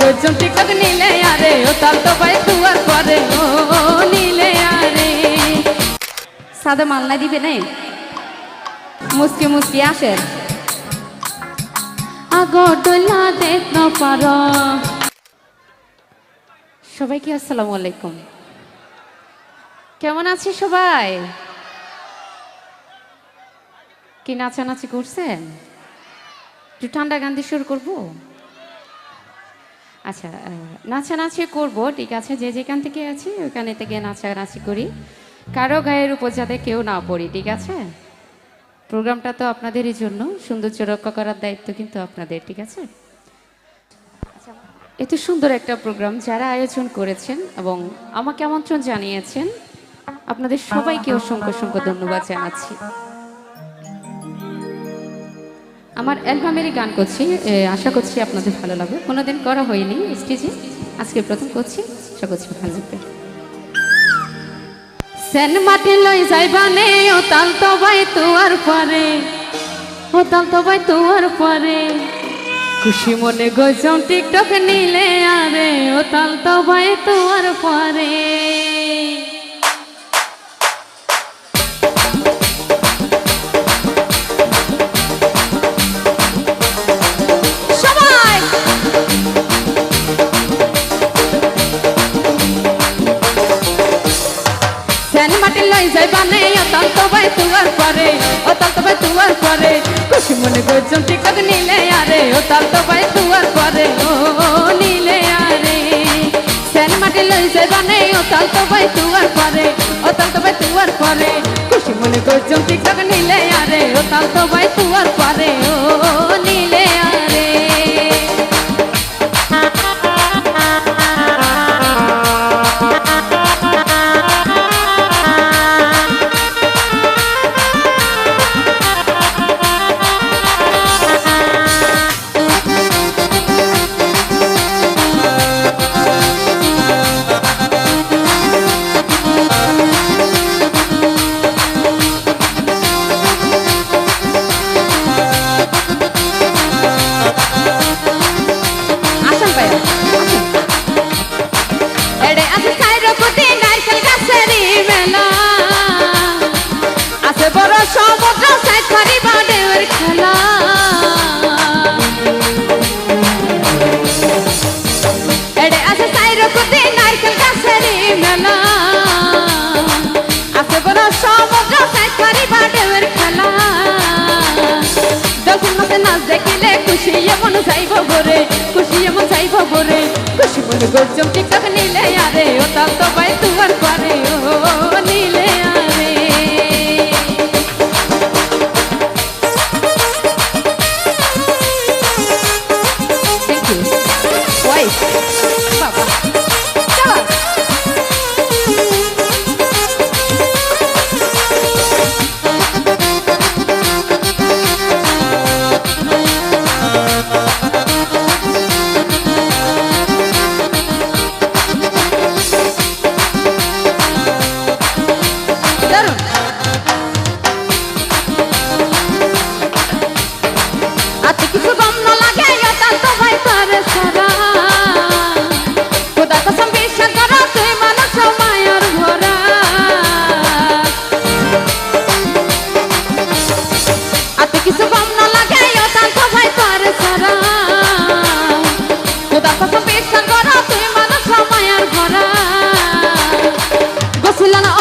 গর্জন টিকটক নিলে আরে, ও তাল তো ভাই পরে, ও আরে। মালনা দিবে আগডলা দেখতে পারো। সবাইকে আসসালামু আলাইকুম। কেমন আছে সবাই? কি নাচানাচি করছেন? একটু ঠান্ডা গান দিয়ে শুরু করব? আচ্ছা নাচানাচি করব, ঠিক আছে? যে যেখান থেকে আছি, ওখানে থেকে নাচানাচি করি। কারও গায়ের উপর যাতে কেউ না পড়ি, ঠিক আছে? প্রোগ্রামটা তো আপনাদেরই জন্য, সৌন্দর্য রক্ষা করার দায়িত্ব কিন্তু আপনাদের, ঠিক আছে? এত সুন্দর একটা প্রোগ্রাম যারা আয়োজন করেছেন এবং আমাকে আমন্ত্রণ জানিয়েছেন, আপনাদের সবাইকে অসংখ্য অসংখ্য ধন্যবাদ জানাচ্ছি। আমার অ্যালবামেরই গান করছি আশা করছি আপনাদের ভালো লাগবে। কোনোদিন করা হয়নি স্টেজে, আজকে প্রথম করছি, আশা করছি ভালো লাগবে। সেন মাটি লই যাইবানে ও তাল তো ভাই তুয়ার পরে, ও তাল তো ভাই তুয়ার পরে। খুশি মনে গজম টিকটক নিলে আরে, ও তাল তো ভাই তুয়ার পরে। সেন যাই বানে অতাল ও তাল তো ভাই তুয়ার পরে অতাল তাল তো ভাই তুয়ার পরে। খুশি মনে গজম টিকটক নিলে আরে অতাল তাল তো ভাই তুয়ার পরে, ও, নিলে আরে। সেন মাটি লই যাই বানে অতাল তো ভাই তুয়ার পরে অতাল তাল তো ভাই তুয়ার পরে। খুশি মনে গজম টিকটক নিলে আরে অতাল তাল তো ভাই তুয়ার যাইব ভরে খুশি এমন যাইব ভরে খুশি মনে গর্জম টিকটক নিলে আরে ও পাই তুয়ার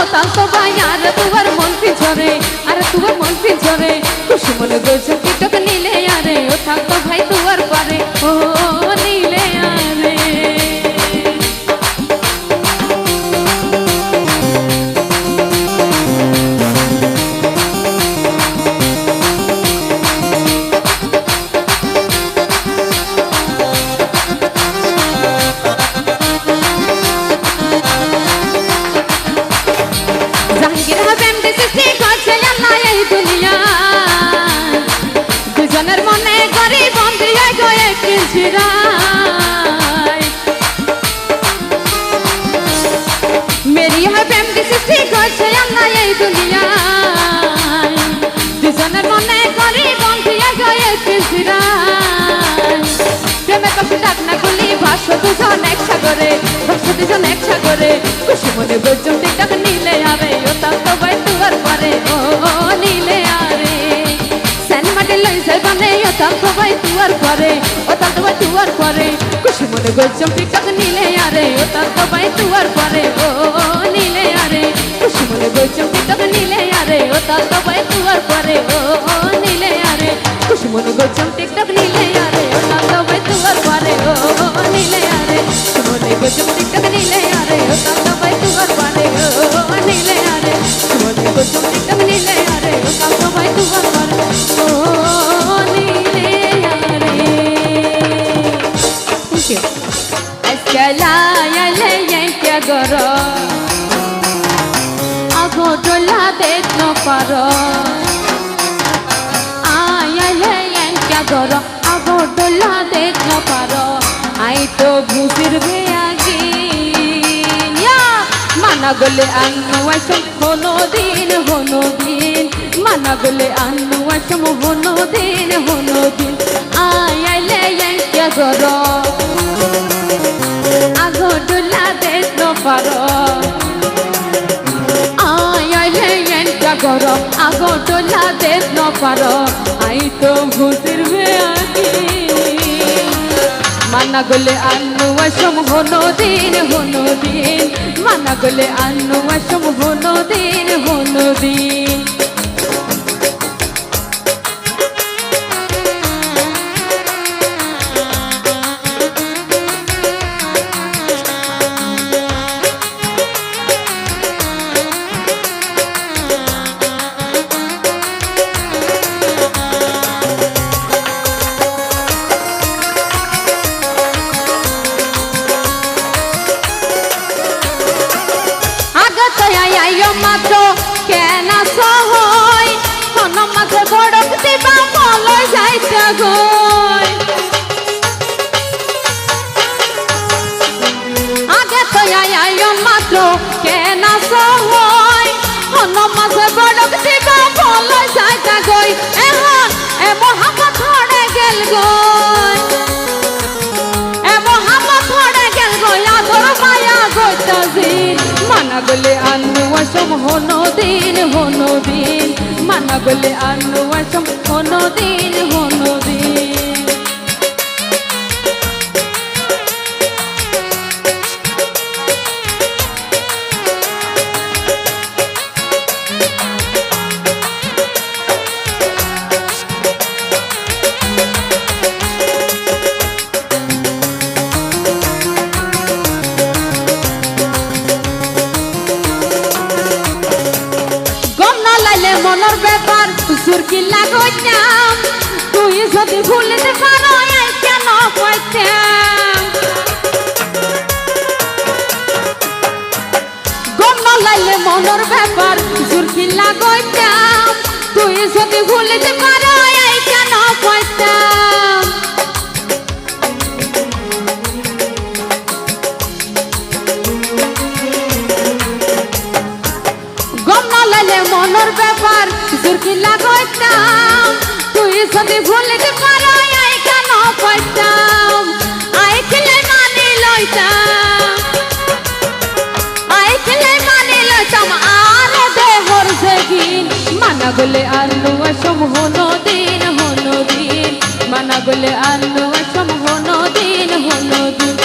গোসিল না ওতাল তো ভাই, আর তোমার মন পিছরে আর তোমার মন পিছরে খুশি মনে গেছে जिराए मेरी हर प्रेम की सृष्टि को छयांगा यही दुनिया দুজনের মনে করি বন্ধিয়া গয়েছে জিরায় প্রেমে পাশে ডাক না খুলি ভাষ্য দুজন এক সাগরে ভাষ্য দুজন এক সাগরে খুশি মনে বৈজন দিক নিলে হবে ও তার তো বাই তুয়ার ও। ভাই করে ও তার তো ভাই তুয়ার পারে। খুশি মনে গর্জন টিকটক নিলে আরে, ও তার তো ভাই তুয়ার পারে, ও নিলে আরে। খুশি মনে গর্জন টিকটক নিলে আরে, ও তার তো ভাই তুয়ার পারে, ও নিলে আরে। খুশি মনে গর্জন টিকটক নিলে ay que agora Agodola de no paro Ay to busir বেয়াগি মানা গলে আন্নু আসম হনো দিন হনো দিন মানা গলে আন্নু আসম হনো দিন হনো দিন আয় আইলে কে গরো আগো ডুলা দেশ ন পারো। গরো আগর ডুলা দেব ন পারো আই তো ভূতির মানা গলে আন্নু আসম হনো দিন হনো দিন। মানা গলে আন্নু আসম হনো দিন হনো দিন। মাত্র কেন সহই মন মাঝে বড়ক দিবা মলয় যাইতে গই। এখন এ মহাপত ধরে গেল গই। এ মহাপত ধরে গেল গই, আদর মায়া আনু আসম হনো দিন মানা গলে আনু আসম হনো দিন সুরকি লাগইতাম তুই যদি ভুলিতে পারো কেন কইতাম? গম লাইলে মনের ব্যাপার সুরকি লাগইতাম তুই যদি ভুলিতে পারো কেন কইতাম? গম লাইলে মনের ব্যাপার সুরকি লাগইতাম তুই যদি ভুলিতে এই কেন কইতাম আই খেলে মানি লইতাম। আই খেলে মানি লইতাম। আর দেহর হনো দিন হনো দিন। মানা হনো দিন হনো দিন।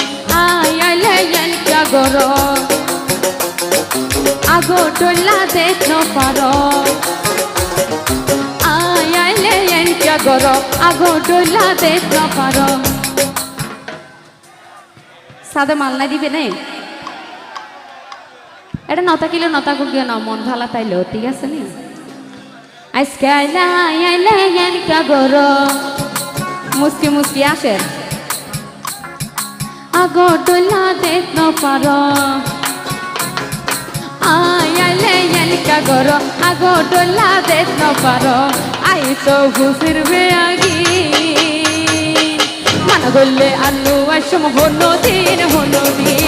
আয় আইলে এন ক্যা আগো ডোলা দেখ পারো। আইলে গরো, আগো ডোলা দেখ পারো সাদে মালনা দিবে নে? এটা নতা কিলো নতা গুগিয়ে না, মন ভালা তাইলো ঠিক আছে নি? আজকে আইলা আইলে ক্যা গরো মুসকি মুসকি আসে। আগো ডোলা দেখ পারো আইলে ক্যা গরো আগো ডোলা দেখ পারো আই তো ঘুষির বেয়াগি মন গল্লে আলু আসম হনো দিন হনো দিন।